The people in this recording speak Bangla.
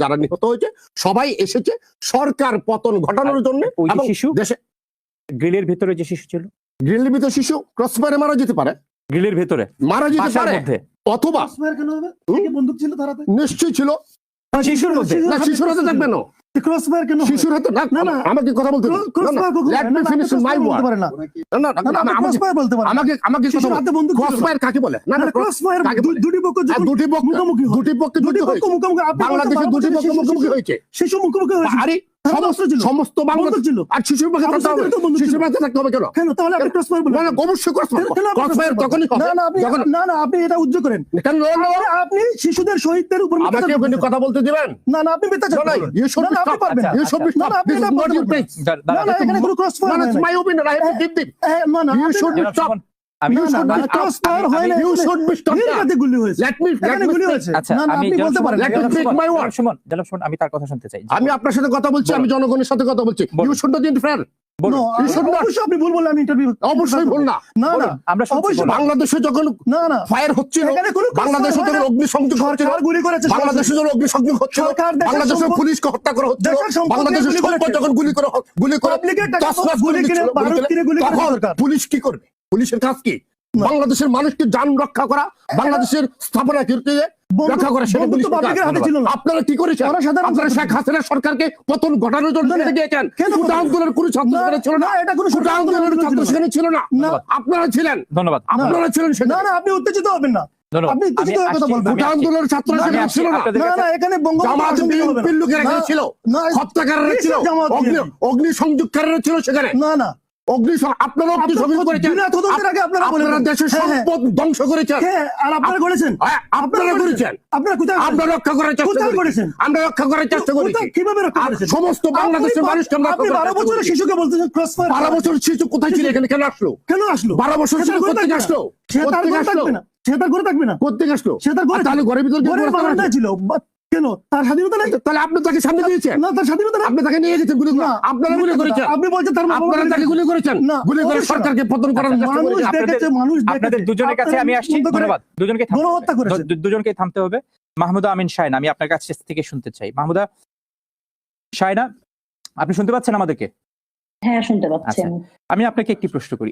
যারা নিহত হয়েছে সবাই এসেছে সরকার পতন ঘটানোর জন্য শিশু? দেশে গ্রিলের ভিতরে যে শিশু ছিল? গ্রিলের ভিতরে শিশু ক্রসফায়ারে মারা যেতে পারে। গ্রিলের ভিতরে? মারা যেতে পারে। অথবা ক্রসফায়ার কেন হবে? হুম? কি বন্দুক ছিল নিশ্চয়ই ছিল। শিশুর মধ্যে। শিশুর হাতে থাকবে না। ক্রসফায়ার কেন শিশুর হাতে না না, না। আমাকে কথা বলতে না, না, না। আমাকে- ক্রসফায়ার বলতে পারেন আমাকে আমাকে কথা হাতে বন্দুক ক্রসফায়ার কাকে বলে না ক্রসফায়ার? দুটি পক্ষ দুটি পক্ষ মুখোমুখি দুটি পক্ষে হয়েছে মুখোমুখি বাংলাদেশে দুটি পক্ষ মুখোমুখি হয়েছে শিশু মুখোমুখি হয়েছে আরে সমস্ত বাংলাদেশ ছিল। আর শিশুর পাশে থাকতে হবে ছিল। পাশে থাকতে হবে কেন কেন তাহলে আপনি ক্রসফায়ার বলেন না না অবশ্যই ক্রসফায়ার কেন আপনি ক্রসফায়ার তখনই হবে না না আপনি না না আপনি এটা উজ্জ করেন কেন আপনি- আপনি শিশুদের শহীদদের উপর আমাকে ওখানে কথা বলতে দিবেন না না আপনি মিথ্যাচার No, no, করবেন। you should না, না, be আপনি stopped. পারবেন না। You should না, না. আপনি এখানে কোনো them. এ, না, না, You আপনি- should be জনাব stopped. না, না, should না, be- crossfire আমি তার কথা শুনতে চাই। আপনার সাথে কথা বলছি আমি জনগণের সাথে কথা বলছি। You should not interfere. বাংলাদেশে যখন ফায়ার হচ্ছিল এখানে কোনো বাংলাদেশে যখন অগ্নিসংযোগ হচ্ছিল গুলি করেছে বাংলাদেশে যখন অগ্নিসংযোগ হচ্ছিল বাংলাদেশের পুলিশকে হত্যা করা হচ্ছিল বাংলাদেশের। যখন গুলি করে গুলি করে। পুলিশ কি করবে পুলিশের কাজ কি? বাংলাদেশের মানুষকে যান রক্ষা করা বাংলাদেশের স্থাপনা রক্ষা করা সেটা বন্দুক তো পুলিশের কাজ। পাবলিকের হাতে ছিল না। আপনারা কি করেছেন? আপনারা শেখ হাসিনা সরকারকে পতন ঘটানোর জন্য না, না। লেগে গিয়েছেন। কেন কোটা ঘটানো? আন্দোলনের কোনো ছাত্র সেখানে ছিল না। না, এটা কোনো কোটা আন্দোলনের ছাত্র সেখানে ছিল না। না। আপনারা ছিলেন। ধন্যবাদ। আপনারা ছিলেন না না আপনি উত্তেজিত হবেন না। আপনি উত্তেজিত হয়ে কথা বলবেন। আমি আন্দোলনের সেখানে ছিল না। না না এখানে বঙ্গবন্ধু ছিল। হত্যাকারীরা ছিল? অগ্নি সংযোগকারীরা ছিল সেখানে। না না। আপনারা করেছেন? আগে আপনারা আপনারা দেশের হ্যাঁ, হ্যাঁ। সম্পদ ধ্বংস করেছেন। হ্যাঁ, আর আপনারা করেছেন? আপনারা করেছেন। আপনারা কোথায় করেছেন? রক্ষা করার চেষ্টা করেছেন? আমরা রক্ষা করার চেষ্টা করেছি। কীভাবে রক্ষা করেছেন? সমস্ত বাংলাদেশের আপনি- মানুষকে আমরা আপনি রক্ষা বারো করার চেষ্টা বছরের। শিশুকে বলতেছেন বারো। বছর শিশু কোথায় ছিল? এখানে কেন আসলো? কেন আসলো? বারো বছর সে শিশু থাকবে আসলো? না। সে তার ঘরে থাকবে না। সে তার ঘরে থাকবে না। কোথেকে আসলো? সে তার ঘরে তাহলে ঘরের ভিতরে ছিল। কেন? তার স্বাধীনতা নেই তাহলে আপনি তাকে সামনে দিয়েছেন। না তার স্বাধীনতা আপনি তাকে নিয়ে গেছেন গুলি না, আপনারা গুলি করেছেন। আপনি বলছেন তার আপনারা তাকে গুলি করেছেন। না, গুলি করে সরকারকে পতন করার চেষ্টা করেছেন আপনাদের- দেখেছে মানুষ আপনাদের দুজনের কাছে আমি আসছি। ধন্যবাদ। দুজনকে গণহত্যা। করেছেন। দুজনকে থামতে হবে। মাহমুদা আমিন শাইন আমি আপনার কাছ থেকে শুনতে চাই। মাহমুদা শাইনা আপনি শুনতে পাচ্ছেন আমাদেরকে? হ্যাঁ শুনতে পাচ্ছি আচ্ছা। আমি। আপনাকে একটি প্রশ্ন করি।